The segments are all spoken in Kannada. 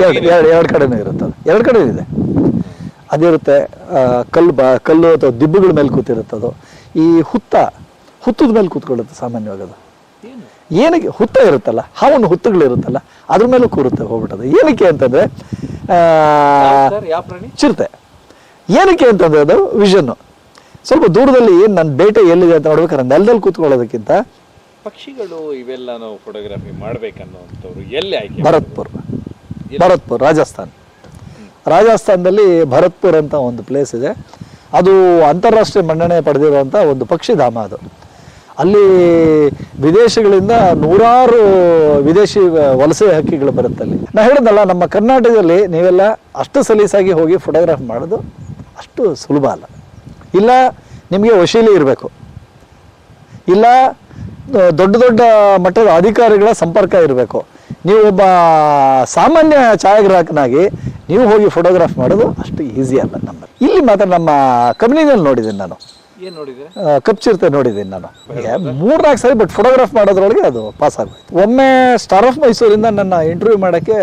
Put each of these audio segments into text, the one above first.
ಎರಡು ಎರಡು ಎರಡು ಕಡೆನೂ ಇರುತ್ತೆ ಎರಡು ಕಡೆ ಇದೆ. ಅದಿರುತ್ತೆ ಕಲ್ಲು ಬಾ ಕಲ್ಲು ಅಥವಾ ದಿಬ್ಬಗಳ ಮೇಲೆ ಕೂತಿರುತ್ತದು ಈ ಹುತ್ತ ಹುತ್ತದ ಮೇಲೆ ಕೂತ್ಕೊಳ್ಳುತ್ತೆ ಸಾಮಾನ್ಯವಾಗಿ ಅದು. ಏನು? ಏನಕ್ಕೆ? ಹುತ್ತ ಇರುತ್ತಲ್ಲ ಹಾವನ್ನು ಹುತ್ತಗಳು ಇರುತ್ತಲ್ಲ ಅದ್ರ ಮೇಲೂ ಕೂರುತ್ತೆ ಹೋಗ್ಬಿಟ್ಟದು ಏನಕ್ಕೆ ಅಂತಂದ್ರೆ ಚಿರತೆ. ಏನಕ್ಕೆ ಅಂತಂದ್ರೆ ಅದು ವಿಷನ್ನು ಸ್ವಲ್ಪ ದೂರದಲ್ಲಿ ಏನು ನನ್ನ ಬೇಟೆ ಎಲ್ಲಿದೆ ಅಂತ ನೋಡ್ಬೇಕಾದ್ರೆ ನೆಲದಲ್ಲಿ ಕೂತ್ಕೊಳ್ಳೋದಕ್ಕಿಂತ ಪಕ್ಷಿಗಳು ಇವೆಲ್ಲ ನಾವು ಫೋಟೋಗ್ರಫಿ ಮಾಡ್ಬೇಕನ್ನೋಂಥವ್ರು ಎಲ್ಲಿ ಆಯ್ಕೆ ಭರತ್ಪುರ್. ಭರತ್ಪುರ್, ರಾಜಸ್ಥಾನ್. ರಾಜಸ್ಥಾನದಲ್ಲಿ ಭರತ್ಪುರ್ ಅಂತ ಒಂದು ಪ್ಲೇಸ್ ಇದೆ. ಅದು ಅಂತಾರಾಷ್ಟ್ರೀಯ ಮನ್ನಣೆ ಪಡೆದಿರುವಂಥ ಒಂದು ಪಕ್ಷಿಧಾಮ ಅದು. ಅಲ್ಲಿ ವಿದೇಶಗಳಿಂದ ನೂರಾರು ವಿದೇಶಿ ವಲಸೆ ಹಕ್ಕಿಗಳು ಬರುತ್ತೆ ಅಲ್ಲಿ. ನಾನು ಹೇಳಿದ್ನಲ್ಲ ನಮ್ಮ ಕರ್ನಾಟಕದಲ್ಲಿ ನೀವೆಲ್ಲ ಅಷ್ಟು ಸಲೀಸಾಗಿ ಹೋಗಿ ಫೋಟೋಗ್ರಾಫ್ ಮಾಡೋದು ಅಷ್ಟು ಸುಲಭ ಅಲ್ಲ. ಇಲ್ಲ, ನಿಮಗೆ ವಶೀಲಿ ಇರಬೇಕು. ಇಲ್ಲ, ದೊಡ್ಡ ದೊಡ್ಡ ಮಟ್ಟದ ಅಧಿಕಾರಿಗಳ ಸಂಪರ್ಕ ಇರಬೇಕು. ನೀವು ಒಬ್ಬ ಸಾಮಾನ್ಯ ಛಾಯಾಗ್ರಾಹಕನಾಗಿ ನೀವು ಹೋಗಿ ಫೋಟೋಗ್ರಾಫ್ ಮಾಡೋದು ಅಷ್ಟು ಈಸಿ ಅಲ್ಲ ನಮ್ಮ ಇಲ್ಲಿ ಮಾತ್ರ ನಮ್ಮ ಕಂಪ್ನಿನಲ್ಲಿ ನೋಡಿದ್ದೀನಿ ನಾನು. ಏನು ನೋಡಿದ್ರೆ? ಆ, ಕಪ್ ಚಿರತೆ ನೋಡಿದ್ದೀನಿ ನಾನು. ಮೂರ್ನಾಲ್ಕು ಸರಿ ಬಟ್ ಫೋಟೋಗ್ರಾಫ್ ಮಾಡೋದ್ರೊಳಗೆ ಅದು ಪಾಸ್ ಆಗೋಯ್ತು. ಒಮ್ಮೆ ಸ್ಟಾರ್ ಆಫ್ ಮೈಸೂರಿಂದ ನನ್ನ ಇಂಟರ್ವ್ಯೂ ಮಾಡೋಕ್ಕೆ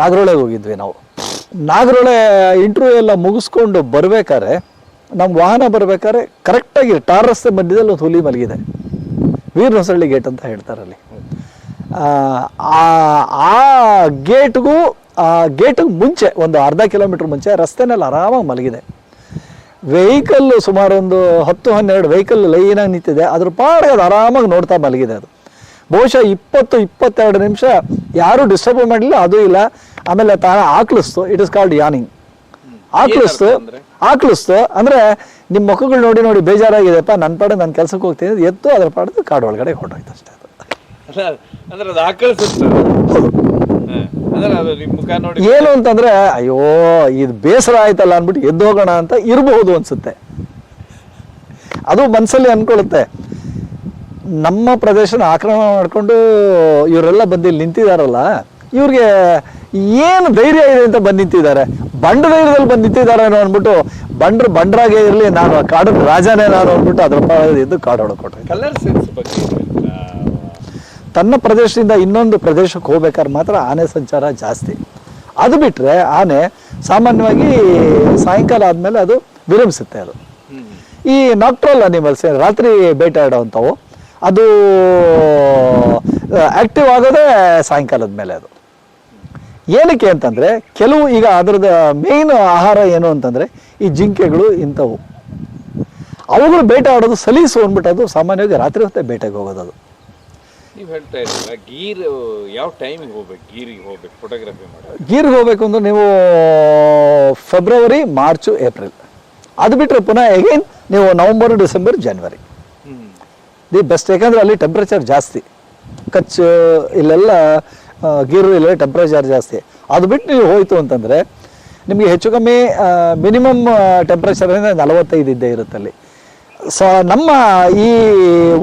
ನಾಗರೋಳೆಗೆ ಹೋಗಿದ್ವಿ ನಾವು. ನಾಗರೋಳೆ ಇಂಟರ್ವ್ಯೂ ಎಲ್ಲ ಮುಗಿಸ್ಕೊಂಡು ಬರ್ಬೇಕಾದ್ರೆ ನಮ್ಮ ವಾಹನ ಬರ್ಬೇಕಾದ್ರೆ ಕರೆಕ್ಟಾಗಿ ಟಾರ್ ರಸ್ತೆ ಮಧ್ಯದಲ್ಲಿ ಒಂದು ಹುಲಿ ಮಲಗಿದೆ. ವೀರನಹೊಸಳ್ಳಿ ಗೇಟ್ ಅಂತ ಹೇಳ್ತಾರೆ ಅಲ್ಲಿ. ಆ, ಗೇಟ್ಗೂ ಆ ಗೇಟಿಗೆ ಮುಂಚೆ ಒಂದು ಅರ್ಧ ಕಿಲೋಮೀಟರ್ ಮುಂಚೆ ರಸ್ತೆನಲ್ಲಿ ಆರಾಮಾಗಿ ಮಲಗಿದೆ. ವೆಹಿಕಲ್ ಸುಮಾರು ಒಂದು ಹತ್ತು ಹನ್ನೆರಡು ವೆಹಿಕಲ್ ಲೈನಾಗಿ ನಿಂತಿದೆ. ಅದ್ರ ಪಾಡಿಗೆ ಅದು ಆರಾಮಾಗಿ ನೋಡ್ತಾ ಮಲಗಿದೆ ಅದು. ಬಹುಶಃ ಇಪ್ಪತ್ತು ಇಪ್ಪತ್ತೆರಡು ನಿಮಿಷ ಯಾರೂ ಡಿಸ್ಟರ್ಬ್ ಮಾಡಲಿಲ್ಲ ಅದು ಇಲ್ಲ. ಆಮೇಲೆ ತಾನ ಆಕ್ಲಿಸ್ತು. ಇಟ್ ಇಸ್ ಕಾಲ್ಡ್ ಯಾನಿಂಗ್ ಆಕ್ಲಿಸ್ತು? ಆಕ್ಲಿಸ್ತು ಅಂದ್ರೆ ನಿಮ್ಮ ಮುಖಗಳು ನೋಡಿ ನೋಡಿ ಬೇಜಾರಾಗಿದೆಪ್ಪ ನನ್ನ ಪಾಡ ನನ್ನ ಕೆಲ್ಸಕ್ಕೆ ಹೋಗ್ತೀನಿ. ಎತ್ತು ಅದ್ರ ಪಾಡದು ಕಾಡು ಒಳಗಡೆ ಹೊರಟೋಯ್ತು ಅಷ್ಟೇ. ಅಲ್ಲ ಅಂದ್ರೆ ಅದು ಆಕಳ ಹೌದು ಹ. ಅಂದ್ರೆ ಅದು ನಿಮ್ ಮುಖ ನೋಡಿ. ಏನು ಅಂತಂದ್ರೆ ಅಯ್ಯೋ ಇದು ಬೇಸರ ಆಯ್ತಲ್ಲ ಅನ್ಬಿಟ್ಟು ಎದ್ದು ಹೋಗೋಣ ಅಂತ ಇರಬಹುದು ಅನ್ಸುತ್ತೆ. ಅದು ಮನಸ್ಸಲ್ಲಿ ಅನ್ಕೊಳ್ಳುತ್ತೆ. ನಮ್ಮ ಪ್ರದೇಶನ ಆಕ್ರಮಣ ಮಾಡ್ಕೊಂಡು ಇವರೆಲ್ಲ ಬಂದು ಇಲ್ಲಿ ನಿಂತಿದಾರಲ್ಲ ಇವ್ರಿಗೆ ಏನು ಧೈರ್ಯ ಇದೆ ಅಂತ ಬಂದು ನಿಂತಿದ್ದಾರೆ? ಬಂಡ ಧೈರ್ಯದಲ್ಲಿ ಬಂದು ನಿಂತಿದ್ದಾರೆ ಅನ್ನೋ ಅಂದ್ಬಿಟ್ಟು ಬಂಡ್ರ ಬಂಡ್ರಾಗೆ ಇರಲಿ ನಾನು ಕಾಡಿನ ರಾಜನೇ ನಾನು ಅಂದ್ಬಿಟ್ಟು ಅದ್ರ ಎದ್ದು ಕಾಡು ಹೊಡ್ಕೊಟ್ರೆ ಕಲರ್ ಸೆನ್ಸ್ ಬಗ್ಗೆ. ತನ್ನ ಪ್ರದೇಶದಿಂದ ಇನ್ನೊಂದು ಪ್ರದೇಶಕ್ಕೆ ಹೋಗ್ಬೇಕಾದ್ರೆ ಮಾತ್ರ ಆನೆ ಸಂಚಾರ ಜಾಸ್ತಿ. ಅದು ಬಿಟ್ಟರೆ ಆನೆ ಸಾಮಾನ್ಯವಾಗಿ ಸಾಯಂಕಾಲ ಆದಮೇಲೆ ಅದು ವಿರಮಿಸುತ್ತೆ ಅದು. ಈ ನಾಕ್ಟ್ರಲ್ ಅನಿಮಲ್ಸ್ ರಾತ್ರಿ ಬೇಟೆಯಾಡೋವಂಥವು ಅದು ಆಕ್ಟಿವ್ ಆಗೋದೇ ಸಾಯಂಕಾಲದ ಮೇಲೆ ಅದು. ಏನಕ್ಕೆ ಅಂತಂದ್ರೆ, ಕೆಲವು ಈಗ ಅದರದ ಮೇನ್ ಆಹಾರ ಏನು ಅಂತಂದ್ರೆ, ಈ ಜಿಂಕೆಗಳು ಇಂಥವು. ಅವುಗಳು ಬೇಟೆ ಆಡೋದು ಸಲೀಸು ಅಂದ್ಬಿಟ್ಟು ಅದು ಸಾಮಾನ್ಯವಾಗಿ ರಾತ್ರಿ ಹೊತ್ತೆ ಬೇಟೆಗೆ ಹೋಗೋದು ಅದು. ನೀವ್ ಹೇಳ್ತಾ ಇದ್ದೀರ? ಗೀರ್ ಯಾವ ಟೈಮಿಗೆ ಹೋಗ್ಬೇಕು? ಗೀರಿಗೆ ಹೋಗ್ಬೇಕು ಫೋಟೋಗ್ರಫಿ ಮಾಡಿ ಗೀರ್ಗೆ ಹೋಗ್ಬೇಕು ಅಂದ್ರೆ ನೀವು ಫೆಬ್ರವರಿ ಮಾರ್ಚು ಏಪ್ರಿಲ್ ಅದು ಬಿಟ್ಟರೆ ಪುನಃ ಎಗೈನ್ ನೀವು ನವಂಬರ್ ಡಿಸೆಂಬರ್ ಜನವರಿ ದಿ ಬೆಸ್ಟ್ ಯಾಕಂದ್ರೆ ಅಲ್ಲಿ ಟೆಂಪ್ರೇಚರ್ ಜಾಸ್ತಿ. ಕಚ್ ಇಲ್ಲೆಲ್ಲ ಗೀರು ಇಲ್ಲ ಟೆಂಪ್ರೇಚರ್ ಜಾಸ್ತಿ. ಅದು ಬಿಟ್ಟು ನೀವು ಹೋಯ್ತು ಅಂತಂದರೆ ನಿಮಗೆ ಹೆಚ್ಚು ಕಮ್ಮಿ ಮಿನಿಮಮ್ ಟೆಂಪ್ರೇಚರ್ ಅಂದರೆ ನಲವತ್ತೈದು ಇದ್ದೇ ಇರುತ್ತೆ ಅಲ್ಲಿ. ಸೊ ನಮ್ಮ ಈ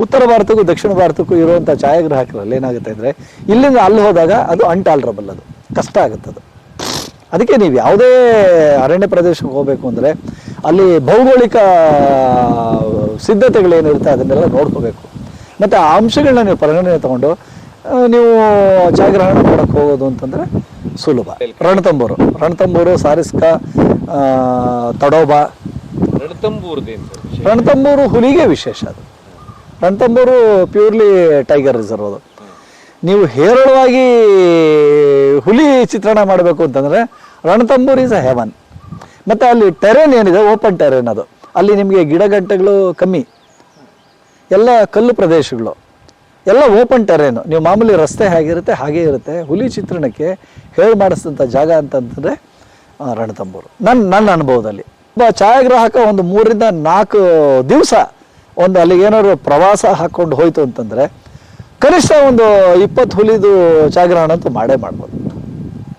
ಉತ್ತರ ಭಾರತಕ್ಕೂ ದಕ್ಷಿಣ ಭಾರತಕ್ಕೂ ಇರುವಂಥ ಛಾಯಾಗ್ರಾಹಕರಲ್ಲಿ ಏನಾಗುತ್ತೆ ಅಂದರೆ ಇಲ್ಲಿಂದ ಅಲ್ಲಿ ಹೋದಾಗ ಅದು ಅಂಟಾಲ್ರಬಲ್ ಅದು. ಕಷ್ಟ ಆಗುತ್ತೆ ಅದು. ಅದಕ್ಕೆ ನೀವು ಯಾವುದೇ ಅರಣ್ಯ ಪ್ರದೇಶಕ್ಕೆ ಹೋಗಬೇಕು ಅಂದರೆ ಅಲ್ಲಿ ಭೌಗೋಳಿಕ ಸಿದ್ಧತೆಗಳೇನಿರುತ್ತೆ ಅದನ್ನೆಲ್ಲ ನೋಡ್ಕೋಬೇಕು. ಮತ್ತು ಆ ಅಂಶಗಳನ್ನ ನೀವು ಪರಿಗಣನೆ ತಗೊಂಡು ನೀವು ಛಾಯಾಗ್ರಹಣ ಮಾಡೋಕ್ಕೆ ಹೋಗೋದು ಅಂತಂದರೆ ಸುಲಭ. ರಣತಂಬೂರು. ರಣತಂಬೂರು ಸಾರಿಸ್ಕ ತಡೋಬಾ ತಡೋಬ ರಣತಂಬೂರು ಹುಲಿಗೆ ವಿಶೇಷ ಅದು. ರಣತಂಬೂರು ಪ್ಯೂರ್ಲಿ ಟೈಗರ್ ರಿಸರ್ವ್ ಅದು. ನೀವು ಹೇರಳವಾಗಿ ಹುಲಿ ಚಿತ್ರಣ ಮಾಡಬೇಕು ಅಂತಂದರೆ ರಣತಂಬೂರ್ ಈಸ್ ಅ ಹೆವನ್ ಮತ್ತು ಅಲ್ಲಿ ಟೆರೇನ್ ಏನಿದೆ? ಓಪನ್ ಟೆರೇನ್ ಅದು. ಅಲ್ಲಿ ನಿಮಗೆ ಗಿಡಗಂಟೆಗಳು ಕಮ್ಮಿ. ಎಲ್ಲ ಕಲ್ಲು ಪ್ರದೇಶಗಳು. ಎಲ್ಲ ಓಪನ್ ಟೆರೇನು ನೀವು ಮಾಮೂಲಿ ರಸ್ತೆ ಹೇಗಿರುತ್ತೆ? ಹಾಗೇ ಇರುತ್ತೆ. ಹುಲಿ ಚಿತ್ರಣಕ್ಕೆ ಹೇಳಿ ಮಾಡಿಸಿದಂಥ ಜಾಗ ಅಂತಂತಂದರೆ ರಣತಂಬೂರು. ನನ್ನ ನನ್ನ ಅನುಭವದಲ್ಲಿ. ಒಬ್ಬ ಛಾಯಾಗ್ರಾಹಕ ಒಂದು ಮೂರರಿಂದ ನಾಲ್ಕು ದಿವಸ ಒಂದು ಅಲ್ಲಿಗೆ ಏನಾದ್ರು ಪ್ರವಾಸ ಹಾಕ್ಕೊಂಡು ಹೋಯ್ತು ಅಂತಂದರೆ ಕನಿಷ್ಠ ಒಂದು ಇಪ್ಪತ್ತು ಹುಲಿದು ಛಾಯಾಗ್ರಹಣ ಅಂತೂ ಮಾಡೇ ಮಾಡ್ಬೋದು.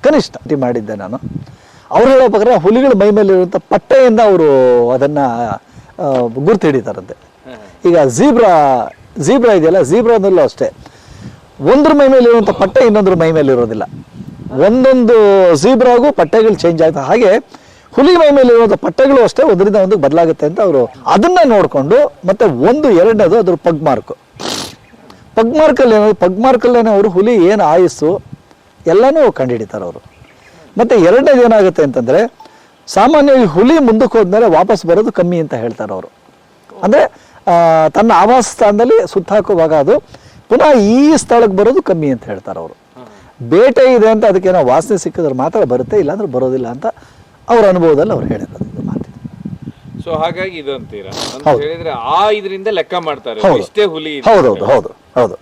ಕನಿಷ್ಠ ಟಿ ಮಾಡಿದ್ದೆ ನಾನು. ಅವ್ರು ಹೇಳೋ ಪ್ರಕಾರ ಹುಲಿಗಳ ಮೈ ಮೇಲಿರುವಂಥ ಪಟ್ಟೆಯಿಂದ ಅವರು ಅದನ್ನು ಗುರ್ತು ಹಿಡಿತಾರಂತೆ. ಈಗ ಝೀಬ್ರಾ ಝೀಬ್ರಾ ಇದೆಯಲ್ಲ? ಝೀಬ್ರಾದಲ್ಲೂ ಅಷ್ಟೇ. ಒಂದ್ರ ಮೈ ಮೇಲೆ ಇರುವಂಥ ಪಟ್ಟೆ ಇನ್ನೊಂದ್ರ ಮೈ ಮೇಲೆ ಇರೋದಿಲ್ಲ ಒಂದೊಂದು ಝೀಬ್ರಾಗೂ ಪಟ್ಟೆಗಳು ಚೇಂಜ್ ಆಯ್ತು ಹಾಗೆ ಹುಲಿ ಮೈ ಮೇಲೆ ಇರುವಂಥ ಪಟ್ಟೆಗಳು ಅಷ್ಟೇ ಒಂದರಿಂದ ಒಂದು ಬದಲಾಗುತ್ತೆ ಅಂತ ಅವರು ಅದನ್ನ ನೋಡಿಕೊಂಡು ಮತ್ತೆ ಒಂದು ಎರಡನೇದು ಅದ್ರ ಪಗ್ ಮಾರ್ಕ್. ಪಗ್ ಮಾರ್ಕಲ್ಲಿ ಏನಾದ್ರು ಪಗ್ ಮಾರ್ಕಲ್ಲೇನೆ ಅವರು ಹುಲಿ ಏನು ಆಯಸ್ಸು ಎಲ್ಲನೂ ಕಂಡುಹಿಡಿತಾರೆ ಅವರು. ಮತ್ತೆ ಎರಡನೇದು ಏನಾಗುತ್ತೆ ಅಂತಂದ್ರೆ ಸಾಮಾನ್ಯವಾಗಿ ಹುಲಿ ಮುಂದಕ್ಕೆ ಹೋದ್ಮೇಲೆ ವಾಪಸ್ ಬರೋದು ಕಮ್ಮಿ ಅಂತ ಹೇಳ್ತಾರೆ ಅವರು. ಅಂದ್ರೆ ತನ್ನ ಆವಾಸ ಸ್ಥಾನದಲ್ಲಿ ಸುತ್ತಾಕುವಾಗ ಅದು ಪುನಃ ಈ ಸ್ಥಳಕ್ಕೆ ಬರೋದು ಕಮ್ಮಿ ಅಂತ ಹೇಳ್ತಾರೆ ಅವರು. ಬೇಟೆ ಇದೆ ಅಂತ ಅದಕ್ಕೆ ಏನೋ ವಾಸನೆ ಸಿಕ್ಕಿದ್ರೆ ಮಾತ್ರ ಬರುತ್ತೆ, ಇಲ್ಲಾಂದ್ರೆ ಬರೋದಿಲ್ಲ ಅಂತ ಅವ್ರ ಅನುಭವದಲ್ಲಿ ಅವ್ರು ಹೇಳಿರೋದು ಇದು ಮಾತು. ಸೊ ಹಾಗಾಗಿ ಇದು ಅಂತೀರಾ ಅಂತ ಹೌದು. ಹೇಳಿದ್ರೆ ಆ ಇದರಿಂದ ಲೆಕ್ಕ ಮಾಡ್ತಾರೆ. ಹೌದು. ಇಷ್ಟೇ ಹುಲಿ ಹೌದು ಹೌದು ಹೌದು ಹೌದು.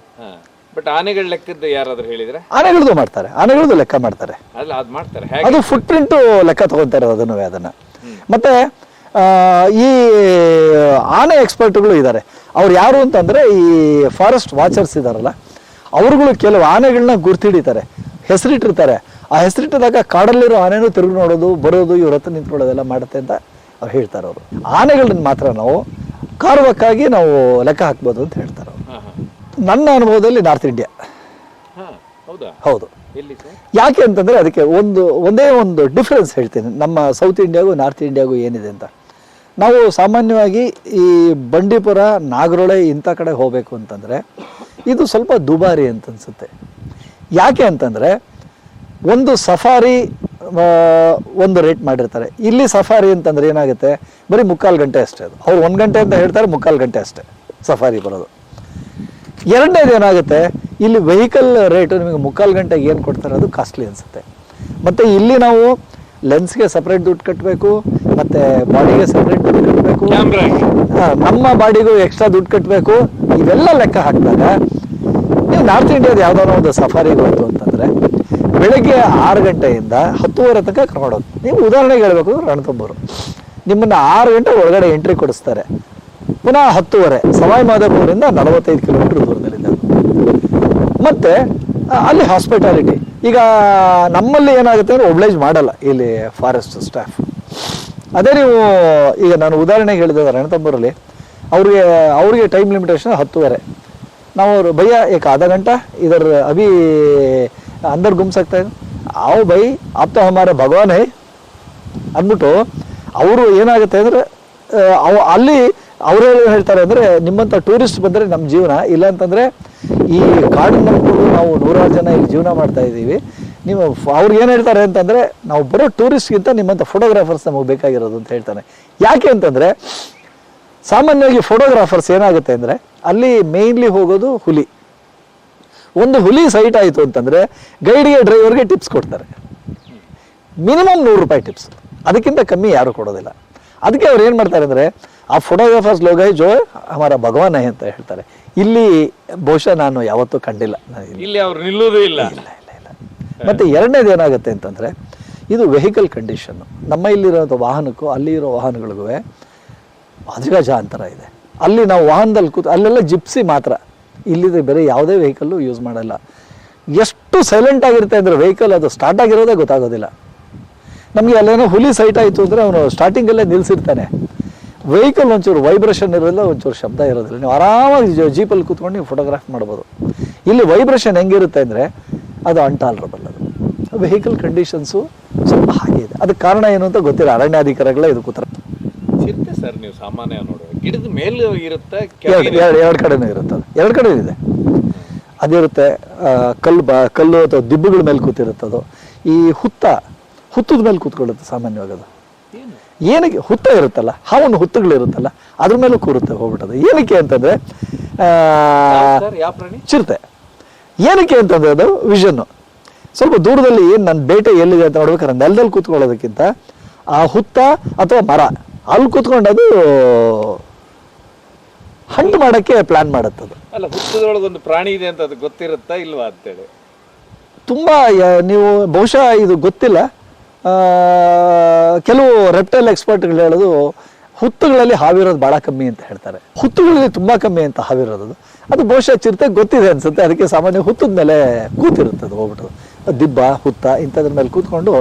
ಬಟ್ ಆನೆಗಳ ಲೆಕ್ಕದ ಯಾರಾದ್ರೂ ಹೇಳಿದ್ರೆ? ಆನೆಗಳದ್ದು ಮಾಡ್ತಾರೆ. ಆನೆಗಳದ್ದು ಲೆಕ್ಕ ಮಾಡ್ತಾರೆ. ಅಲ್ಲ ಅದು ಮಾಡ್ತಾರೆ. ಹೇಗೆ? ಅದು ಫುಟ್ ಪ್ರಿಂಟ್ ಲೆಕ್ಕ ತಗೋತಾರೆ ಅದನ್ನು ಅದನ್ನ. ಮತ್ತೆ ಈ ಆನೆ ಎಕ್ಸ್ಪರ್ಟ್ಗಳು ಇದ್ದಾರೆ. ಅವ್ರು ಯಾರು ಅಂತಂದ್ರೆ ಈ ಫಾರೆಸ್ಟ್ ವಾಚರ್ಸ್ ಇದಾರಲ್ಲ ಅವ್ರುಗಳು ಕೆಲವು ಆನೆಗಳನ್ನ ಗುರ್ತಿಡಿತಾರೆ. ಹೆಸರಿಟ್ಟಿರ್ತಾರೆ. ಆ ಹೆಸರಿಟ್ಟದಾಗ ಕಾಡಲ್ಲಿರೋ ಆನೆನೂ ತಿರುಗಿ ನೋಡೋದು ಬರೋದು ಇವ್ರ ಹತ್ರ ನಿಂತ್ಕೊಳ್ಳೋದೆಲ್ಲ ಮಾಡುತ್ತೆ ಅಂತ ಅವ್ರು ಹೇಳ್ತಾರೆ ಅವರು. ಆನೆಗಳನ್ನ ಮಾತ್ರ ನಾವು ಕಾರುವಕ್ಕಾಗಿ ನಾವು ಲೆಕ್ಕ ಹಾಕ್ಬೋದು ಅಂತ ಹೇಳ್ತಾರೆ ಅವರು. ನನ್ನ ಅನುಭವದಲ್ಲಿ ನಾರ್ತ್ ಇಂಡಿಯಾ. ಹೌದಾ? ಯಾಕೆ ಅಂತಂದ್ರೆ ಅದಕ್ಕೆ ಒಂದು ಒಂದೇ ಒಂದು ಡಿಫ್ರೆನ್ಸ್ ಹೇಳ್ತೀನಿ. ನಮ್ಮ ಸೌತ್ ಇಂಡಿಯಾಗೂ ನಾರ್ತ್ ಇಂಡಿಯಾಗೂ ಏನಿದೆ ಅಂತ. ನಾವು ಸಾಮಾನ್ಯವಾಗಿ ಈ ಬಂಡೀಪುರ ನಾಗರೊಳೆ ಇಂಥ ಕಡೆ ಹೋಗಬೇಕು ಅಂತಂದರೆ ಇದು ಸ್ವಲ್ಪ ದುಬಾರಿ ಅಂತ ಅನ್ಸುತ್ತೆ. ಯಾಕೆ ಅಂತಂದ್ರೆ ಒಂದು ಸಫಾರಿ ಒಂದು ರೇಟ್ ಮಾಡಿರ್ತಾರೆ. ಇಲ್ಲಿ ಸಫಾರಿ ಅಂತಂದ್ರೆ ಏನಾಗುತ್ತೆ? ಬರೀ ಮುಕ್ಕಾಲು ಗಂಟೆ ಅಷ್ಟೇ ಅದು. ಅವ್ರು ಒಂದು ಗಂಟೆ ಅಂತ ಹೇಳ್ತಾರೆ ಮುಕ್ಕಾಲು ಗಂಟೆ ಅಷ್ಟೇ ಸಫಾರಿ ಬರೋದು. ಎರಡನೇದು ಏನಾಗುತ್ತೆ? ಇಲ್ಲಿ ವೆಹಿಕಲ್ ರೇಟು ನಿಮಗೆ ಮುಕ್ಕಾಲು ಗಂಟೆಗೆ ಏನು ಕೊಡ್ತಾರೆ? ಅದು ಕಾಸ್ಟ್ಲಿ ಅನಿಸುತ್ತೆ. ಮತ್ತು ಇಲ್ಲಿ ನಾವು ಲೆನ್ಸ್ಗೆ ಸಪ್ರೇಟ್ ದುಡ್ಡು ಕಟ್ಟಬೇಕು ಮತ್ತು ಬಾಡಿಗೆ ಸಪ್ರೇಟ್ ದುಡ್ಡು ಕಟ್ಟಬೇಕು ಹಾಂ ನಮ್ಮ ಬಾಡಿಗೂ ಎಕ್ಸ್ಟ್ರಾ ದುಡ್ಡು ಕಟ್ಟಬೇಕು ಇವೆಲ್ಲ ಲೆಕ್ಕ ಹಾಕಿದಾಗ ನೀವು ನಾರ್ತ್ ಇಂಡಿಯಾದ ಯಾವುದಾದ್ರು ಒಂದು ಸಫಾರಿಗೆ ಹೋಯ್ತು ಅಂತಂದರೆ ಬೆಳಗ್ಗೆ ಆರು ಗಂಟೆಯಿಂದ ಹತ್ತುವರೆ ತನಕ ಕರ್ಕೊಂಡು ನೀವು ಉದಾಹರಣೆಗೆ ಹೇಳಬೇಕು ರಣತಂಬೂರು. ನಿಮ್ಮನ್ನು ಆರು ಗಂಟೆ ಒಳಗಡೆ ಎಂಟ್ರಿ ಕೊಡಿಸ್ತಾರೆ. ಪುನಃ ಹತ್ತುವರೆ, ಸವಾಯಿ ಮಾಧವಪುರದಿಂದ ನಲವತ್ತೈದು ಕಿಲೋಮೀಟರ್ ದೂರದಲ್ಲಿದೆ ಮತ್ತೆ ಅಲ್ಲಿ ಹಾಸ್ಪಿಟಾಲಿಟಿ ಈಗ ನಮ್ಮಲ್ಲಿ ಏನಾಗುತ್ತೆ ಅಂದರೆ ಒಬ್ಲೈಜ್ ಮಾಡಲ್ಲ ಇಲ್ಲಿ ಫಾರೆಸ್ಟ್ ಸ್ಟಾಫ್ ಅದೇ ನೀವು, ಈಗ ನಾನು ಉದಾಹರಣೆಗೆ ಹೇಳಿದ ರಣತಂಬೂರಲ್ಲಿ ಅವ್ರಿಗೆ ಅವ್ರಿಗೆ ಟೈಮ್ ಲಿಮಿಟೇಷನ್ ಹತ್ತುವರೆ. ನಾವು ಭಯ್ಯ ಏಕ ಆಧ ಗಂಟೆ, ಇದರ ಅಭಿ अंदर घूम सकते हैं आओ भाई आप तो हमारे भगवान है ಅಂದ್ಬಿಟ್ಟು ಅವರು ಏನಾಗುತ್ತೆ ಅಂದ್ರೆ ಆ, ಅವ ಅಲ್ಲಿ ಅವ್ರು ಏನು ಹೇಳ್ತಾರೆ ಅಂದ್ರೆ ನಿಮ್ಮಂತ ಟೂರಿಸ್ಟ್ ಬಂದ್ರೆ ನಮ್ಮ ಜೀವನ ಇಲ್ಲ ಅಂತಂದ್ರೆ ಈ ಕಾಡನ್ನ ನಂಬ್ಕೊಂಡು ನಾವು ನೂರಾರು ಜನ ಇಲ್ಲಿ ಜೀವನ ಮಾಡ್ತಾ ಇದ್ದೀವಿ ನೀವು ಫ- ಅವ್ರು ಏನು ಹೇಳ್ತಾರೆ ಅಂತಂದ್ರೆ ನಾವು ಬರೋ ಟೂರಿಸ್ಟ್ಗಿಂತ ನಿಮ್ಮಂತ ಫೋಟೋಗ್ರಾಫರ್ಸ್ ನಮಗೆ ಬೇಕಾಗಿರೋದು ಅಂತ ಹೇಳ್ತಾನೆ ಯಾಕೆ ಅಂತಂದ್ರೆ ಸಾಮಾನ್ಯವಾಗಿ ಫೋಟೋಗ್ರಾಫರ್ಸ್ ಏನಾಗುತ್ತೆ ಅಂದ್ರೆ ಅಲ್ಲಿ ಮೇನ್ಲಿ ಹೋಗೋದು ಹುಲಿ ಒಂದು ಹುಲಿ ಸೈಟ್ ಆಯಿತು ಅಂತಂದ್ರೆ ಗೈಡ್ಗೆ ಡ್ರೈವರ್ಗೆ ಟಿಪ್ಸ್ ಕೊಡ್ತಾರೆ. ಮಿನಿಮಮ್ ನೂರು ರೂಪಾಯಿ ಟಿಪ್ಸ್. ಅದಕ್ಕಿಂತ ಕಮ್ಮಿ ಯಾರು ಕೊಡೋದಿಲ್ಲ. ಅದಕ್ಕೆ ಅವ್ರು ಏನು ಮಾಡ್ತಾರೆ ಅಂದರೆ ಆ ಫೋಟೋಗ್ರಾಫರ್ಸ್ ಲೋಗೈ ಜೋ ಹಮಾರ ಭಗವಾನ್ ಅಂತ ಹೇಳ್ತಾರೆ. ಇಲ್ಲಿ ಬಹುಶಃ ನಾನು ಯಾವತ್ತೂ ಕಂಡಿಲ್ಲ. ಇಲ್ಲಿ ಅವರು ನಿಲ್ಲುವುದೂ ಇಲ್ಲ. ಇಲ್ಲ ಇಲ್ಲ ಇಲ್ಲ. ಮತ್ತೆ ಎರಡನೇದು ಏನಾಗುತ್ತೆ ಅಂತಂದ್ರೆ ಇದು ವೆಹಿಕಲ್ ಕಂಡೀಷನ್ನು ನಮ್ಮ ಇಲ್ಲಿರೋಂಥ ವಾಹನಕ್ಕೂ ಅಲ್ಲಿ ಇರೋ ವಾಹನಗಳಿಗೂ ಅಜಗಜ ಅಂತರ ಇದೆ. ಅಲ್ಲಿ ನಾವು ವಾಹನದಲ್ಲಿ ಕೂತು ಅಲ್ಲೆಲ್ಲ ಜಿಪ್ಸಿ ಮಾತ್ರ. ಇಲ್ಲಿದೆ ಬೇರೆ ಯಾವುದೇ ವೆಹಿಕಲ್ಲು ಯೂಸ್ ಮಾಡಲ್ಲ. ಎಷ್ಟು ಸೈಲೆಂಟ್ ಆಗಿರುತ್ತೆ ಅಂದರೆ ವೆಹಿಕಲ್ ಅದು ಸ್ಟಾರ್ಟ್ ಆಗಿರೋದೇ ಗೊತ್ತಾಗೋದಿಲ್ಲ. ನಮಗೆ ಅಲ್ಲೇನೋ ಹುಲಿ ಸೈಟ್ ಆಯಿತು ಅಂದರೆ ಅವನು ಸ್ಟಾರ್ಟಿಂಗಲ್ಲೇ ನಿಲ್ಲಿಸಿರ್ತಾನೆ ವೆಹಿಕಲ್ ಒಂಚೂರು ವೈಬ್ರೇಷನ್ ಇರೋದಿಲ್ಲ ಒಂಚೂರು ಶಬ್ದ ಇರೋದಿಲ್ಲ. ನೀವು ಆರಾಮಾಗಿ ಜೀಪಲ್ಲಿ ಕೂತ್ಕೊಂಡು ನೀವು ಫೋಟೋಗ್ರಾಫ್ ಮಾಡ್ಬೋದು. ಇಲ್ಲಿ ವೈಬ್ರೇಷನ್ ಹೆಂಗಿರುತ್ತೆ ಅಂದರೆ ಅದು ಅಂಟಾಲ್ರಬಲ್ ಅದು. ವೆಹಿಕಲ್ ಕಂಡೀಷನ್ಸು ಸ್ವಲ್ಪ ಹಾಗೆ ಇದೆ. ಅದಕ್ಕೆ ಕಾರಣ ಏನು ಅಂತ ಗೊತ್ತಿಲ್ಲ. ಅರಣ್ಯಾಧಿಕಾರಿಗಳೇ ಇದು ಕೂತಾರೆ ಚಿಂತೆ ಸರ್ ನೀವು ಸಾಮಾನ್ಯ ನೋಡುವ ಗಿಡದ ಮೇಲೆ ಇರುತ್ತೆ ಎರಡು ಕಡೆನೂ ಇರುತ್ತೆ ಎರಡು ಕಡೆ ಇದೆ. ಅದಿರುತ್ತೆ ಕಲ್ಲು ಬಾ ಕಲ್ಲು ಅಥವಾ ದಿಬ್ಬಗಳ ಮೇಲೆ ಕೂತಿರುತ್ತೆ ಅದು. ಈ ಹುತ್ತ ಹುತ್ತದ ಮೇಲೆ ಕೂತ್ಕೊಳ್ಳುತ್ತೆ ಸಾಮಾನ್ಯವಾಗಿ ಅದು. ಏನು? ಏನಕ್ಕೆ ಹುತ್ತ ಇರುತ್ತಲ್ಲ ಹಾವನ್ನು ಹುತ್ತಗಳಿರುತ್ತಲ್ಲ ಅದ್ರ ಮೇಲೂ ಕೂರುತ್ತೆ ಹೋಗ್ಬಿಟ್ಟದು ಏನಕ್ಕೆ ಅಂತಂದರೆ ಚಿರತೆ. ಏನಕ್ಕೆ ಅಂತಂದರೆ ಅದು ವಿಷನ್ನು ಸ್ವಲ್ಪ ದೂರದಲ್ಲಿ ಏನು ನನ್ನ ಬೇಟೆ ಎಲ್ಲಿದೆ ಅಂತ ನೋಡ್ಬೇಕಾದ್ರೆ ನೆಲದಲ್ಲಿ ಕೂತ್ಕೊಳ್ಳೋದಕ್ಕಿಂತ ಆ ಹುತ್ತ ಅಥವಾ ಮರ ಅಲ್ಲಿ ಕೂತ್ಕೊಂಡು ಅದು ಹಂಡ್ ಮಾಡೋಕ್ಕೆ ಪ್ಲ್ಯಾನ್ ಮಾಡುತ್ತದು. ಅಲ್ಲ ಹುತ್ತದೊಳಗೆ ಒಂದು ಪ್ರಾಣಿ ಇದೆ ಅಂತ ಅದು ಗೊತ್ತಿರುತ್ತಾ ಇಲ್ವಾ ಅಂತೇಳಿ? ತುಂಬ ನೀವು ಬಹುಶಃ ಇದು ಗೊತ್ತಿಲ್ಲ. ಕೆಲವು ರೆಪ್ಟೈಲ್ ಎಕ್ಸ್ಪರ್ಟ್ಗಳು ಹೇಳೋದು, ಹುತ್ತುಗಳಲ್ಲಿ ಹಾವಿರೋದು ಭಾಳ ಕಮ್ಮಿ ಅಂತ ಹೇಳ್ತಾರೆ. ಹುತ್ತುಗಳಲ್ಲಿ ತುಂಬ ಕಮ್ಮಿ ಅಂತ ಹಾವಿರೋದು ಅದು. ಬಹುಶಃ ಚಿರತೆ ಗೊತ್ತಿದೆ ಅನ್ಸುತ್ತೆ. ಅದಕ್ಕೆ ಸಾಮಾನ್ಯ ಹುತ್ತದ ಮೇಲೆ ಕೂತಿರುತ್ತೆ ಅದು ಹೋಗ್ಬಿಟ್ಟು. ದಿಬ್ಬ, ಹುತ್ತ, ಇಂಥದ್ರ ಮೇಲೆ ಕೂತ್ಕೊಂಡು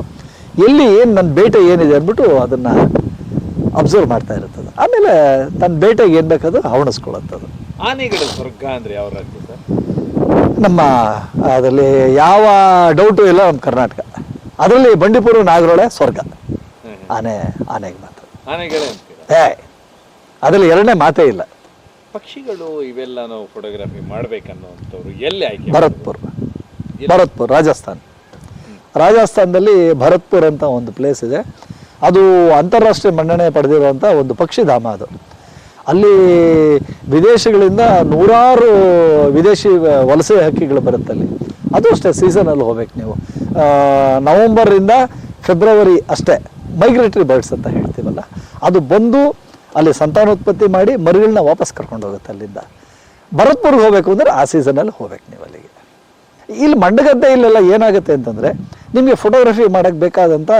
ಎಲ್ಲಿ ಏನು ನನ್ನ ಬೇಟೆ ಏನಿದೆ ಅಂದ್ಬಿಟ್ಟು ಅದನ್ನು ಅಬ್ಸರ್ವ್ ಮಾಡ್ತಾ ಇರುತ್ತದೆ. ಆಮೇಲೆ ತನ್ನ ಬೇಟೆಗೆ ಏನು ಬೇಕದು ಹವಣಿಸ್ಕೊಳ್ಳುತ್ತದು ಆನೆಗಳ ಸ್ವರ್ಗ ಅಂದ್ರೆ ಯಾವ ರಾಜ್ಯ ಸರ್? ನಮ್ಮ ಅದರಲ್ಲಿ ಯಾವ ಡೌಟು ಇಲ್ಲ ನಮ್ಮ ಕರ್ನಾಟಕ. ಅದರಲ್ಲಿ ಬಂಡೀಪುರ ನಾಗರೋಳೆ ಸ್ವರ್ಗ. ಆನೆ ಆನೆಗೆ ಮಾತ್ರ. ಆನೆಗಳೇ ಅಂತೀರಾ ಏ ಅದರಲ್ಲಿ ಎರಡನೇ ಮಾತೇ ಇಲ್ಲ. ಪಕ್ಷಿಗಳು ಇವೆಲ್ಲ ನಾವು ಫೋಟೋಗ್ರಫಿ ಮಾಡ್ಬೇಕನ್ನುವಂಥವ್ರು ಎಲ್ಲಿ ಆಯ್ಕೆ ಭರತ್ಪುರ್. ಭರತ್ಪುರ್ ರಾಜಸ್ಥಾನ್. ರಾಜಸ್ಥಾನದಲ್ಲಿ ಭರತ್ಪುರ್ ಅಂತ ಒಂದು ಪ್ಲೇಸ್ ಇದೆ. ಅದು ಅಂತಾರಾಷ್ಟ್ರೀಯ ಮನ್ನಣೆ ಪಡೆದಿರುವಂಥ ಒಂದು ಪಕ್ಷಿಧಾಮ ಅದು. ಅಲ್ಲಿ ವಿದೇಶಗಳಿಂದ ನೂರಾರು ವಿದೇಶಿ ವಲಸೆ ಹಕ್ಕಿಗಳು ಬರುತ್ತೆ ಅಲ್ಲಿ. ಅದು ಅಷ್ಟೇ ಸೀಸನಲ್ಲಿ ಹೋಗ್ಬೇಕು ನೀವು. ನವಂಬರಿಂದ ಫೆಬ್ರವರಿ ಅಷ್ಟೇ. ಮೈಗ್ರೇಟರಿ ಬರ್ಡ್ಸ್ ಅಂತ ಹೇಳ್ತೀವಲ್ಲ. ಅದು ಬಂದು ಅಲ್ಲಿ ಸಂತಾನೋತ್ಪತ್ತಿ ಮಾಡಿ ಮರಿಗಳನ್ನ ವಾಪಸ್ ಕರ್ಕೊಂಡು ಹೋಗುತ್ತೆ ಅಲ್ಲಿಂದ. ಭರತ್ಪುರ್ಗೆ ಹೋಗಬೇಕು ಅಂದರೆ ಆ ಸೀಸನಲ್ಲಿ ಹೋಗ್ಬೇಕು ನೀವು ಅಲ್ಲಿಗೆ. ಇಲ್ಲಿ ಮಂಡಗದ್ದೆ ಇಲ್ಲೆಲ್ಲ ಏನಾಗುತ್ತೆ ಅಂತಂದರೆ, ನಿಮಗೆ ಫೋಟೋಗ್ರಫಿ ಮಾಡೋಕ್ಕೆ ಬೇಕಾದಂಥ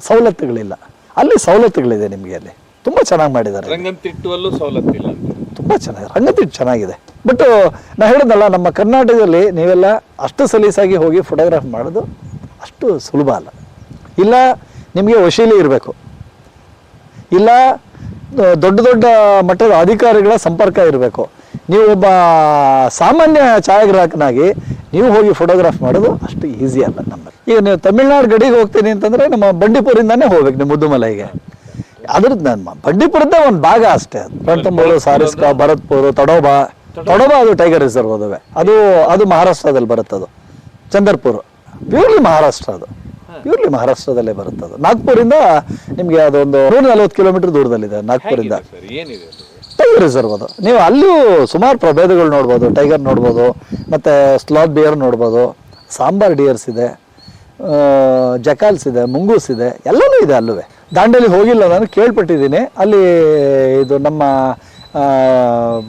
ಸವಲತ್ತುಗಳಿಲ್ಲ. ಅಲ್ಲಿ ಸವಲತ್ತುಗಳಿದೆ ನಿಮಗೆ ಅಲ್ಲಿ. ತುಂಬ ಚೆನ್ನಾಗಿ ಮಾಡಿದ್ದಾರೆ. ರಂಗಂತಿಟ್ಟುವಲ್ಲೂ ಸೌಲಭ್ಯ ಇಲ್ಲ. ತುಂಬ ಚೆನ್ನಾಗಿದೆ ರಂಗತಿಟ್ಟು ಚೆನ್ನಾಗಿದೆ. ಬಟ್ ನಾ ಹೇಳಿದ್ನಲ್ಲ ನಮ್ಮ ಕರ್ನಾಟಕದಲ್ಲಿ ನೀವೆಲ್ಲ ಅಷ್ಟು ಸಲೀಸಾಗಿ ಹೋಗಿ ಫೋಟೋಗ್ರಾಫ್ ಮಾಡೋದು ಅಷ್ಟು ಸುಲಭ ಅಲ್ಲ. ಇಲ್ಲ ನಿಮಗೆ ವಶೀಲಿ ಇರಬೇಕು. ಇಲ್ಲ ದೊಡ್ಡ ದೊಡ್ಡ ಮಟ್ಟದ ಅಧಿಕಾರಿಗಳ ಸಂಪರ್ಕ ಇರಬೇಕು. ನೀವು ಒಬ್ಬ ಸಾಮಾನ್ಯ ಛಾಯಾಗ್ರಾಹಕನಾಗಿ ನೀವು ಹೋಗಿ ಫೋಟೋಗ್ರಾಫ್ ಮಾಡೋದು ಅಷ್ಟು ಈಸಿ ಅಲ್ಲ ನಮ್ಮಲ್ಲಿ. ಈಗ ನೀವು ತಮಿಳ್ನಾಡು ಗಡಿಗೆ ಹೋಗ್ತೀನಿ ಅಂತಂದ್ರೆ ನಮ್ಮ ಬಂಡೀಪುರಿಂದಾನೇ ಹೋಗ್ಬೇಕು ನೀವು ಮುದ್ದುಮಲೈಗೆ. ಅದ್ರದ್ದು ನನ್ನ ಬಂಡೀಪುರದ್ದೇ ಒಂದು ಭಾಗ ಅಷ್ಟೇ. ಅದು ರಣತಂಬೋಳು ಸಾರಿಸ್ಕ ಭರತ್ಪುರ ತಡೋಬಾ. ತಡೋಬಾ. ಅದು ಟೈಗರ್ ರಿಸರ್ವ್ ಅದುವೆ. ಅದು ಅದು ಮಹಾರಾಷ್ಟ್ರದಲ್ಲಿ ಬರುತ್ತೆ ಅದು. ಚಂದರ್ಪುರ್. ಪ್ಯೂರ್ಲಿ ಮಹಾರಾಷ್ಟ್ರ ಅದು. ಪ್ಯೂರ್ಲಿ ಮಹಾರಾಷ್ಟ್ರದಲ್ಲೇ ಬರುತ್ತೆ ಅದು. ನಾಗ್ಪುರಿಂದ ನಿಮಗೆ ಅದೊಂದು ನೂರ ನಲ್ವತ್ತು ಕಿಲೋಮೀಟರ್ ದೂರದಲ್ಲಿದೆ ನಾಗ್ಪುರಿಂದ. ಟೈಗರ್ ರಿಸರ್ವ್ ಅದು. ನೀವು ಅಲ್ಲೂ ಸುಮಾರು ಪ್ರಭೇದಗಳು ನೋಡ್ಬೋದು. ಟೈಗರ್ ನೋಡ್ಬೋದು. ಮತ್ತು ಸ್ಲಾಬ್ ಬಿಯರ್ ನೋಡ್ಬೋದು. ಸಾಂಬಾರ್ ಡಿಯರ್ಸ್ ಇದೆ. ಜಕಾಲ್ಸ್ ಇದೆ ಮುಂಗೂಸ್ ಇದೆ. ಎಲ್ಲನೂ ಇದೆ ಅಲ್ಲೂ ದಾಂಡೇಲಿ ಹೋಗಿಲ್ಲ ನಾನು ಕೇಳ್ಪಟ್ಟಿದ್ದೀನಿ. ಅಲ್ಲಿ ಇದು ನಮ್ಮ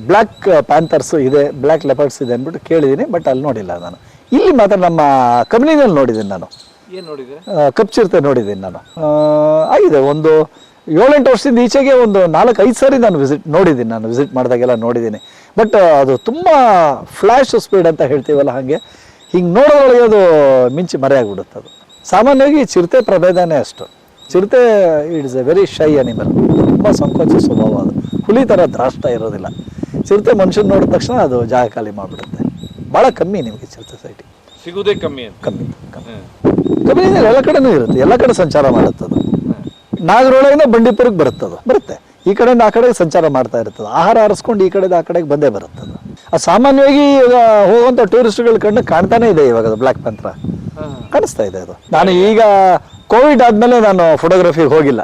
ಬ್ಲ್ಯಾಕ್ ಪ್ಯಾಂಥರ್ಸ್ ಇದೆ ಬ್ಲ್ಯಾಕ್ ಲೆಪರ್ಡ್ಸ್ ಇದೆ ಅಂದ್ಬಿಟ್ಟು ಕೇಳಿದ್ದೀನಿ ಬಟ್ ಅಲ್ಲಿ ನೋಡಿಲ್ಲ ನಾನು. ಇಲ್ಲಿ ಮಾತ್ರ ನಮ್ಮ ಕಂಪ್ನಿನಲ್ಲಿ ನೋಡಿದ್ದೀನಿ ನಾನು. ಕಪ್ಚಿರ್ತೆ ನೋಡಿದ್ದೀನಿ ನಾನು. ಆಗಿದೆ ಒಂದು ಏಳೆಂಟು ವರ್ಷದಿಂದ ಈಚೆಗೆ ಒಂದು ನಾಲ್ಕು ಐದು ಸಾರಿ ನಾನು ವಿಸಿಟ್ ನೋಡಿದ್ದೀನಿ ನಾನು ವಿಸಿಟ್ ಮಾಡಿದಾಗೆಲ್ಲ ನೋಡಿದ್ದೀನಿ. ಬಟ್ ಅದು ತುಂಬ ಫ್ಲ್ಯಾಶ್ ಸ್ಪೀಡ್ ಅಂತ ಹೇಳ್ತೀವಲ್ಲ ಹಾಗೆ ಹಿಂಗೆ ನೋಡೋದ್ರೊಳಗೆ ಅದು ಮಿಂಚಿ ಮರೆಯಾಗ್ಬಿಡುತ್ತೆ ಅದು ಸಾಮಾನ್ಯವಾಗಿ ಚಿರತೆ ಪ್ರಭೇದನೇ ಅಷ್ಟು. ಚಿರತೆ it's a very shy animal ತುಂಬ ಸಂಕೋಚ ಸ್ವಭಾವ ಅದು. ಹುಲಿ ಥರ ದ್ರಾಷ್ಟ ಇರೋದಿಲ್ಲ. ಚಿರತೆ ಮನುಷ್ಯನ ನೋಡಿದ ತಕ್ಷಣ ಅದು ಜಾಗ ಖಾಲಿ ಮಾಡಿಬಿಡುತ್ತೆ. ಭಾಳ ಕಮ್ಮಿ ನಿಮಗೆ ಚಿರತೆ ಸೈಟಿ ಸಿಗುದೇ ಕಮ್ಮಿ ಕಮ್ಮಿ ಕಮ್ಮಿ. ಕಮ್ಮಿ ಎಲ್ಲ ಕಡೆನೂ ಇರುತ್ತೆ. ಎಲ್ಲ ಕಡೆ ಸಂಚಾರ ಮಾಡುತ್ತದು ನಾಗರೊಳಗಿಂದ ಬಂಡೀಪುರಕ್ಕೆ ಬರುತ್ತದು ಬರುತ್ತೆ. ಈ ಕಡೆಯಿಂದ ಆ ಕಡೆಗೆ ಸಂಚಾರ ಮಾಡ್ತಾ ಇರ್ತದೆ. ಆಹಾರ ಆರಿಸ್ಕೊಂಡು ಈ ಕಡೆಯಿಂದ ಆ ಕಡೆಗೆ ಬಂದೇ ಬರುತ್ತೆ ಅದು. ಸಾಮಾನ್ಯವಾಗಿ ಹೋಗುವಂಥ ಟೂರಿಸ್ಟ್ಗಳ ಕಣ್ಣು ಕಾಣ್ತಾನೆ ಇದೆ ಇವಾಗ ಅದು ಬ್ಲ್ಯಾಕ್ ಪಂತ್ರ. ಕಾಣಿಸ್ತಾ ಇದೆ ಅದು. ನಾನು ಈಗ ಕೋವಿಡ್ ಆದ್ಮೇಲೆ ನಾನು ಫೋಟೋಗ್ರಫಿಗೆ ಹೋಗಿಲ್ಲ.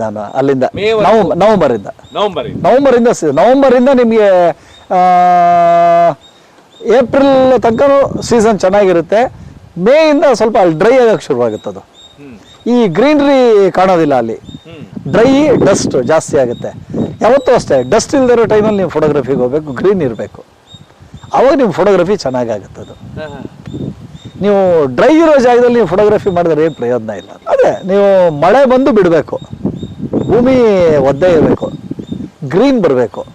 ನಾನು ಅಲ್ಲಿಂದ? ನವಂಬರ್ ನವಂಬರಿಂದ ನವಂಬರ್ ಇಂದ ನವಂಬರಿಂದ. ನವಂಬರಿಂದ ನಿಮಗೆ ಏಪ್ರಿಲ್ ತನಕ ಸೀಸನ್ ಚೆನ್ನಾಗಿರುತ್ತೆ. ಮೇ ಇಂದ ಸ್ವಲ್ಪ ಅಲ್ಲಿ ಡ್ರೈ ಆಗಕ್ಕೆ ಶುರುವಾಗುತ್ತೆ ಅದು. ಈ ಗ್ರೀನ್ರಿ ಕಾಣೋದಿಲ್ಲ ಅಲ್ಲಿ. ಡ್ರೈ ಡಸ್ಟ್ ಜಾಸ್ತಿ ಆಗುತ್ತೆ. ಯಾವತ್ತೂ ಅಷ್ಟೇ ಡಸ್ಟ್ ಇಲ್ದಿರೋ ಟೈಮಲ್ಲಿ ನೀವು ಫೋಟೋಗ್ರಫಿಗೆ ಹೋಗ್ಬೇಕು ಗ್ರೀನ್ ಇರಬೇಕು. ಅವಾಗ ನಿಮ್ಮ ಫೋಟೋಗ್ರಫಿ ಚೆನ್ನಾಗಾಗುತ್ತೆ ಅದು. ನೀವು ಡ್ರೈ ಇರೋ ಜಾಗದಲ್ಲಿ ನೀವು ಫೋಟೋಗ್ರಫಿ ಮಾಡಿದ್ರೆ ಏನು ಪ್ರಯೋಜನ ಇಲ್ಲ. ಅದೇ, ನೀವು ಮಳೆ ಬಂದು ಬಿಡಬೇಕು. ಭೂಮಿ ಒದ್ದೆ ಇರಬೇಕು. ಗ್ರೀನ್ ಬರಬೇಕು.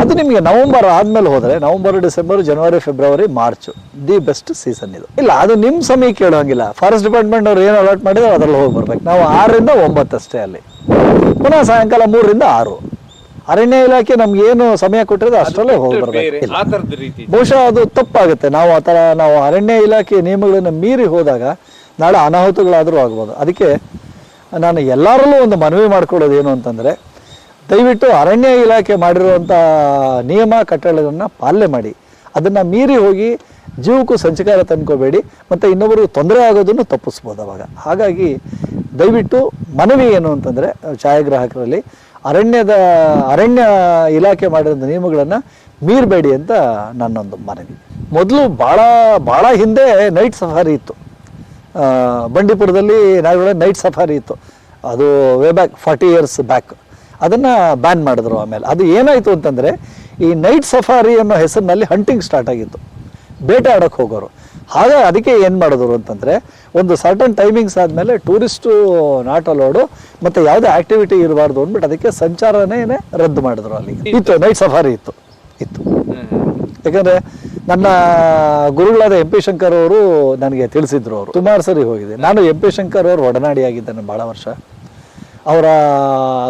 ಅದು ನಿಮಗೆ ನವಂಬರ್ ಆದಮೇಲೆ ಹೋದರೆ, November, December, January, February, March, the best season ಇದು. ಇಲ್ಲ, ಅದು ನಿಮ್ಮ ಸಮಯ ಕೇಳೋಂಗಿಲ್ಲ ಫಾರೆಸ್ಟ್ ಡಿಪಾರ್ಟ್ಮೆಂಟ್ ಅವ್ರು ಏನು ಅಲರ್ಟ್ ಮಾಡಿದ್ರು ಅದರಲ್ಲಿ ಹೋಗಿ ಬರ್ಬೇಕು. ನಾವು ಆರರಿಂದ ಒಂಬತ್ತು ಅಷ್ಟೇ ಅಲ್ಲಿ. ಪುನಃ ಸಾಯಂಕಾಲ ಮೂರರಿಂದ ಆರು. ಅರಣ್ಯ ಇಲಾಖೆ ನಮ್ಗೆ ಏನು ಸಮಯ ಕೊಟ್ಟಿರೋದು ಅಷ್ಟರಲ್ಲೇ ಹೋಗಿ ಬೇರೆ ಆ ತರದ ರೀತಿ ಬಹುಶಃ ಅದು ತಪ್ಪಾಗುತ್ತೆ. ನಾವು ಆ ಥರ ನಾವು ಅರಣ್ಯ ಇಲಾಖೆ ನಿಯಮಗಳನ್ನು ಮೀರಿ ಹೋದಾಗ ನಾಳೆ ಅನಾಹುತಗಳಾದರೂ ಆಗ್ಬೋದು. ಅದಕ್ಕೆ ನಾನು ಎಲ್ಲರಲ್ಲೂ ಒಂದು ಮನವಿ ಮಾಡ್ಕೊಳ್ಳೋದು ಏನು ಅಂತಂದರೆ ದಯವಿಟ್ಟು ಅರಣ್ಯ ಇಲಾಖೆ ಮಾಡಿರುವಂಥ ನಿಯಮ ಕಟ್ಟಳೆಗಳನ್ನ ಪಾಲನೆ ಮಾಡಿ. ಅದನ್ನು ಮೀರಿ ಹೋಗಿ ಜೀವಕ್ಕೂ ಸಂಚಕಾರ ತಂದ್ಕೋಬೇಡಿ. ಮತ್ತು ಇನ್ನೊಬ್ಬರು ತೊಂದರೆ ಆಗೋದನ್ನು ತಪ್ಪಿಸ್ಬೋದು ಅವಾಗ. ಹಾಗಾಗಿ ದಯವಿಟ್ಟು ಮನವಿ ಏನು ಅಂತಂದರೆ ಛಾಯಾಗ್ರಾಹಕರಲ್ಲಿ ಅರಣ್ಯದ, ಅರಣ್ಯ ಇಲಾಖೆ ಮಾಡಿದ ನಿಯಮಗಳನ್ನು ಮೀರಬೇಡಿ ಅಂತ ನನ್ನೊಂದು ಮನವಿ. ಮೊದಲು ಭಾಳ ಭಾಳ ಹಿಂದೆ ನೈಟ್ ಸಫಾರಿ ಇತ್ತು. ಬಂಡೀಪುರದಲ್ಲಿ ನಾಗರೊಳಗೆ ನೈಟ್ ಸಫಾರಿ ಇತ್ತು. ಅದು way back, forty years back. ಅದನ್ನು ಬ್ಯಾನ್ ಮಾಡಿದ್ರು ಆಮೇಲೆ. ಅದು ಏನಾಯಿತು ಅಂತಂದರೆ, ಈ ನೈಟ್ ಸಫಾರಿ ಅನ್ನೋ ಹೆಸರಿನಲ್ಲಿ ಹಂಟಿಂಗ್ ಸ್ಟಾರ್ಟ್ ಆಗಿತ್ತು. ಬೇಟೆ ಆಡೋಕ್ಕೆ ಹೋಗೋರು. ಹಾಗೆ ಅದಕ್ಕೆ ಏನು ಮಾಡಿದ್ರು ಅಂತಂದರೆ ಒಂದು ಸರ್ಟನ್ ಟೈಮಿಂಗ್ಸ್ ಆದಮೇಲೆ ಟೂರಿಸ್ಟು ನಾಟ್ ಅಲೋಡು ಮತ್ತು ಯಾವುದೇ ಆ್ಯಕ್ಟಿವಿಟಿ ಇರಬಾರ್ದು ಅಂದ್ಬಿಟ್ಟು ಅದಕ್ಕೆ ಸಂಚಾರನೇ ರದ್ದು ಮಾಡಿದ್ರು ಅಲ್ಲಿ. ಇತ್ತು. ನೈಟ್ ಸಫಾರಿ ಇತ್ತು. ಇತ್ತು. ಯಾಕಂದರೆ ನನ್ನ ಗುರುಗಳಾದ ಎಂ ಪಿ ಶಂಕರ್ ಅವರು ನನಗೆ ತಿಳಿಸಿದ್ರು ಅವರು. ಸುಮಾರು ಸರಿ ಹೋಗಿದೆ. ನಾನು ಎಂ ಪಿ ಶಂಕರ್ ಅವರು ಒಡನಾಡಿಯಾಗಿದ್ದೇನೆ ಭಾಳ ವರ್ಷ. ಅವರ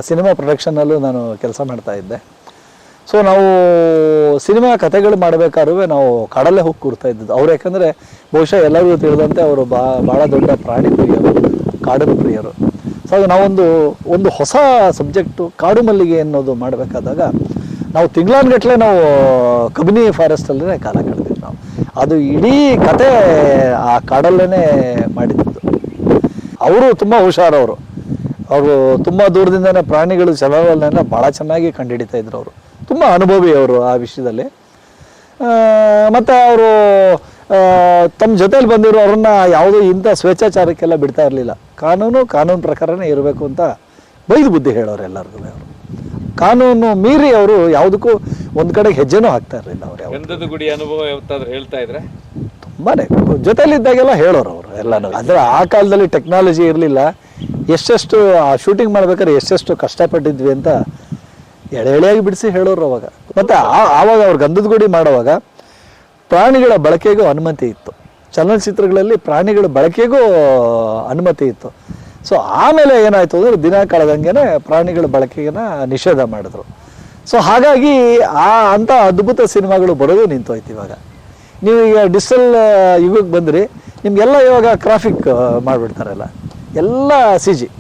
ಸಿನಿಮಾ ಪ್ರೊಡಕ್ಷನಲ್ಲೂ ನಾನು ಕೆಲಸ ಮಾಡ್ತಾ ಇದ್ದೆ. ಸೊ ನಾವು ಸಿನಿಮಾ ಕಥೆಗಳು ಮಾಡಬೇಕಾದ್ರೂ ನಾವು ಕಾಡಲ್ಲೇ ಹೋಗಿ ಕೂರ್ತಾ ಇದ್ದದ್ದು. ಅವ್ರು ಯಾಕಂದರೆ ಬಹುಶಃ ಎಲ್ಲರಿಗೂ ತಿಳಿದಂತೆ ಅವರು ಬಾ ಭಾಳ ದೊಡ್ಡ ಪ್ರಾಣಿ ಪ್ರಿಯರು ಕಾಡಿನ ಪ್ರಿಯರು. ಸೊ ಅದು ನಾವೊಂದು, ಒಂದು ಹೊಸ ಸಬ್ಜೆಕ್ಟು ಕಾಡು ಮಲ್ಲಿಗೆ ಅನ್ನೋದು ಮಾಡಬೇಕಾದಾಗ ನಾವು ತಿಂಗಳಾನ್ಗಟ್ಲೆ ನಾವು ಕಬಿನಿ ಫಾರೆಸ್ಟಲ್ಲೇ ಕಾಲ ಕಳೆದಿದ್ದು ನಾವು. ಅದು ಇಡೀ ಕತೆ ಆ ಕಾಡಲ್ಲೇ ಮಾಡಿದ್ದು. ಅವರು ತುಂಬ ಹುಷಾರವರು ಅವರು. ತುಂಬ ದೂರದಿಂದನೇ ಪ್ರಾಣಿಗಳು ಚಲವನ್ನ ಭಾಳ ಚೆನ್ನಾಗಿ ಕಂಡುಹಿಡಿತಾ ಇದ್ರು ಅವರು. ತುಂಬ ಅನುಭವಿ ಅವರು ಆ ವಿಷಯದಲ್ಲಿ. ಮತ್ತು ಅವರು ತಮ್ಮ ಜೊತೇಲಿ ಬಂದಿರೋ ಅವ್ರನ್ನ ಯಾವುದೋ ಇಂಥ ಸ್ವೇಚ್ಛಾಚಾರಕ್ಕೆಲ್ಲ ಬಿಡ್ತಾ ಇರಲಿಲ್ಲ. ಕಾನೂನು ಕಾನೂನು ಪ್ರಕಾರನೇ ಇರಬೇಕು ಅಂತ ಬೈದು ಬುದ್ಧಿ ಹೇಳೋರು ಎಲ್ಲರಿಗೂ ಅವರು. ಕಾನೂನು ಮೀರಿ ಅವರು ಯಾವುದಕ್ಕೂ ಒಂದು ಕಡೆಗೆ ಹೆಜ್ಜೆನೂ ಹಾಕ್ತಾ ಇರಲಿಲ್ಲ ಅವ್ರು ಗುಡಿ ಅನುಭವ ಹೇಳ್ತಾ ಇದ್ರೆ? ತುಂಬಾನೇ. ಜೊತೆಲಿದ್ದಾಗೆಲ್ಲ ಹೇಳೋರು ಅವರು ಎಲ್ಲಾನು. ಅಂದರೆ ಆ ಕಾಲದಲ್ಲಿ ಟೆಕ್ನಾಲಜಿ ಇರಲಿಲ್ಲ. ಎಷ್ಟೆಷ್ಟು ಆ ಶೂಟಿಂಗ್ ಮಾಡ್ಬೇಕಾದ್ರೆ ಎಷ್ಟೆಷ್ಟು ಕಷ್ಟಪಟ್ಟಿದ್ವಿ ಅಂತ ಎಳೆ ಎಳೆಯಾಗಿ ಬಿಡಿಸಿ ಹೇಳೋರು ಅವಾಗ. ಮತ್ತೆ ಆವಾಗ ಅವ್ರು ಗಂಧದ ಗುಡಿ ಮಾಡುವಾಗ ಪ್ರಾಣಿಗಳ ಬಳಕೆಗೂ ಅನುಮತಿ ಇತ್ತು. ಚಲನಚಿತ್ರಗಳಲ್ಲಿ ಪ್ರಾಣಿಗಳ ಬಳಕೆಗೂ, ಅನುಮತಿ ಇತ್ತು. ಸೊ ಆಮೇಲೆ ಏನಾಯ್ತು ಅಂದ್ರೆ ದಿನ ಕಳೆದಂಗೆನೆ ಪ್ರಾಣಿಗಳ ಬಳಕೆನ ನಿಷೇಧ ಮಾಡಿದ್ರು. ಸೊ ಹಾಗಾಗಿ ಆ ಅಂಥ ಅದ್ಭುತ ಸಿನಿಮಾಗಳು ಬರೋದು ನಿಂತೋಯ್ತು ಇವಾಗ. ನೀವು ಈಗ ಡಿಜಿಟಲ್ ಯುಗಕ್ಕೆ ಬಂದ್ರಿ, ನಿಮ್ಗೆಲ್ಲ ಇವಾಗ ಕ್ರಾಫಿಕ್ ಮಾಡಿಬಿಡ್ತಾರಲ್ಲ. ಎಲ್ಲ ಸಿ ಜಿ